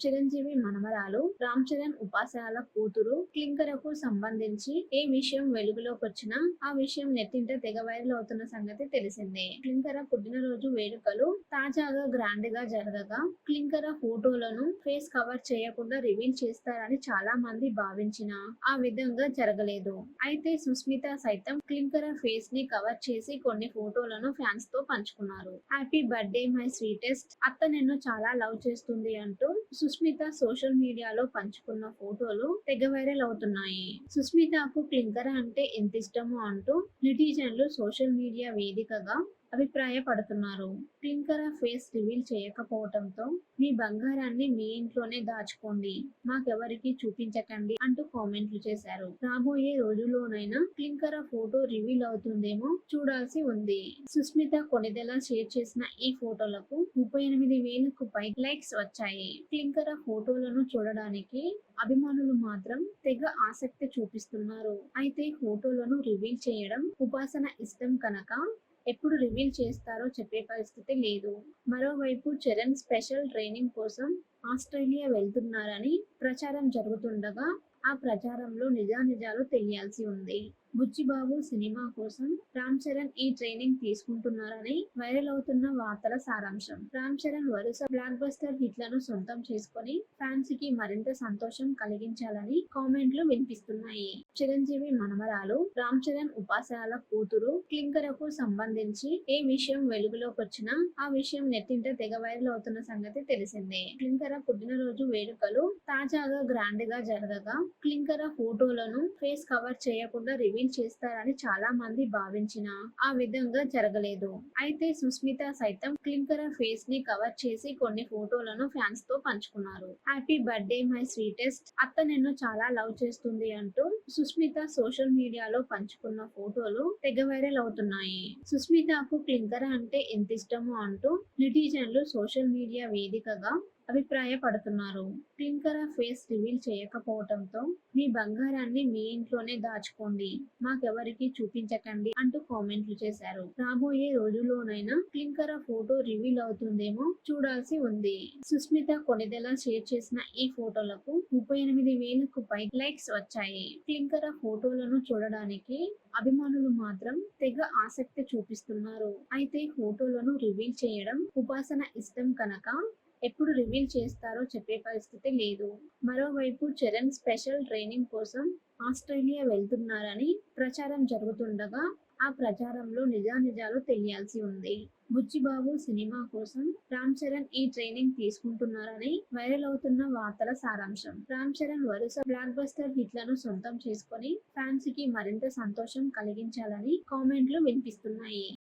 చిరంజీవి మనమరాలు రామ్ చరణ్ ఉపాసనాల కూతురు క్లింకరకు సంబంధించి ఏ విషయం వెలుగులోకి వచ్చినా ఆ విషయం నెట్టింట తెగ వైరల్ అవుతున్న సంగతి తెలిసిందే. క్లింకర పుట్టినరోజు వేడుకలు తాజాగా గ్రాండ్గా జరగగా క్లింకర ఫోటోలను ఫేస్ కవర్ చేయకుండా రివీల్ చేస్తారని చాలా మంది భావించిన ఆ విధంగా జరగలేదు. అయితే సుస్మిత సైతం క్లింకర ఫేస్ని కవర్ చేసి కొన్ని ఫోటోలను ఫ్యాన్స్తో పంచుకున్నారు. హ్యాపీ బర్త్డే మై స్వీటెస్ట్ అత్త నిన్ను చాలా లవ్ చేస్తుంది అంటూ సుస్మిత సోషల్ మీడియాలో పంచుకున్న ఫోటోలు తెగ వైరల్ అవుతున్నాయి. సుస్మితకు క్లింకర అంటే ఎంత ఇష్టమో అంటూ నిటిజన్లు సోషల్ మీడియా వేదికగా అభిప్రాయపడుతున్నారు. టింకర ఫేస్ రివీల్ చేయకపోవటంతో మీ బంగారాన్ని మీ ఇంట్లోనే దాచుకోండి. మాకెవరికి చూపించకండి అంటూ కామెంట్లు చేశారు. రాబోయే రోజుల్లోనైనా టింకర ఫోటో రివీల్ అవుతుందేమో చూడాల్సి ఉంది. సుస్మిత కొనిదెలా షేర్ చేసిన ఈ ఫోటోలకు ముప్పై ఎనిమిది వేలకు పై లైక్స్ వచ్చాయి. టింకర ఫోటోలను చూడడానికి అభిమానులు మాత్రం తెగ ఆసక్తి చూపిస్తున్నారు. అయితే ఫోటోలను రివీల్ చేయడం ఉపాసన ఇష్టం కనుక ఎప్పుడు రివీల్ చేస్తారో చెప్పే పరిస్థితి లేదు. మరోవైపు చరణ్ స్పెషల్ ట్రైనింగ్ కోసం ఆస్ట్రేలియా వెళ్తున్నారని ప్రచారం జరుగుతుండగా ఆ ప్రచారంలో నిజానిజాలు తెలియాల్సి ఉంది. బుచ్చిబాబు సినిమా కోసం రామ్ చరణ్ ఈ ట్రైనింగ్ తీసుకుంటున్నారని వైరల్ అవుతున్న వార్తల సారాంశం. రామ్ చరణ్ వరుస బ్లాక్ బస్టర్ హిట్లను సొంతం చేసుకొని ఫ్యాన్స్కి మరింత సంతోషం కలిగించాలని కామెంట్లు వినిపిస్తున్నాయి. చిరంజీవి మనమరాలు రామ్ చరణ్ ఉపాసనాల కూతురు క్లింకరకు సంబంధించి ఏ విషయం వెలుగులోకి వచ్చినా ఆ విషయం నెట్టింట తెగ వైరల్ అవుతున్న సంగతి తెలిసిందే. క్లింకర పుట్టినరోజు వేడుకలు తాజాగా గ్రాండ్గా జరగగా క్లింకర ఫోటోలను ఫేస్ కవర్ చేయకుండా రివీల్ చేస్తారని చాలా మంది భావించిన ఆ విధంగా జరగలేదు. అయితే సుస్మిత సైతం క్లింకర్ ఫేస్ని కవర్ చేసి కొన్ని ఫోటోలను ఫ్యాన్స్తో పంచుకున్నారు. హ్యాపీ బర్త్డే మై స్వీటెస్ట్ అత్త నిన్ను చాలా లవ్ చేస్తుంది అంటూ సుస్మిత సోషల్ మీడియాలో పంచుకున్న ఫోటోలు తెగ వైరల్ అవుతున్నాయి. సుస్మితకు క్లింకర అంటే ఎంత ఇష్టమో అంటూ నెటిజన్లు సోషల్ మీడియా వేదికగా అభిప్రాయపడుతున్నారు. క్లింకర ఫేస్ రివీల్ చేయకపోవడంతో మీ బంగారాన్ని మీ ఇంట్లోనే దాచుకోండి. మాకెవరికి చూపించకండి అంటూ కామెంట్లు చేశారు. రాబోయే రోజుల్లోనైనా క్లింకర ఫోటో రివీల్ అవుతుందేమో చూడాల్సి ఉంది. సుస్మిత కొనిదెలా షేర్ చేసిన ఈ ఫోటోలకు ముప్పై ఎనిమిది వేలకు పై లైక్స్ వచ్చాయి. క్లింకర ఫోటోలను చూడడానికి అభిమానులు మాత్రం తెగ ఆసక్తి చూపిస్తున్నారు. అయితే ఫోటోలను రివీల్ చేయడం ఉపాసన ఇష్టం కనుక ఎప్పుడు రివీల్ చేస్తారో చెప్పే పరిస్థితి లేదు. మరోవైపు చరణ్ స్పెషల్ ట్రైనింగ్ కోసం ఆస్ట్రేలియా వెళ్తున్నారని ప్రచారం జరుగుతుండగా ఆ ప్రచారంలో నిజానిజాలు తెలియాల్సి ఉంది. బుచ్చిబాబు సినిమా కోసం రామ్ చరణ్ ఈ ట్రైనింగ్ తీసుకుంటున్నారని వైరల్ అవుతున్న వార్తల సారాంశం. రామ్ చరణ్ వరుస బ్లాక్ బస్టర్ హిట్లను సొంతం చేసుకొని ఫ్యాన్స్కి మరింత సంతోషం కలిగించాలని కామెంట్లు వినిపిస్తున్నాయి.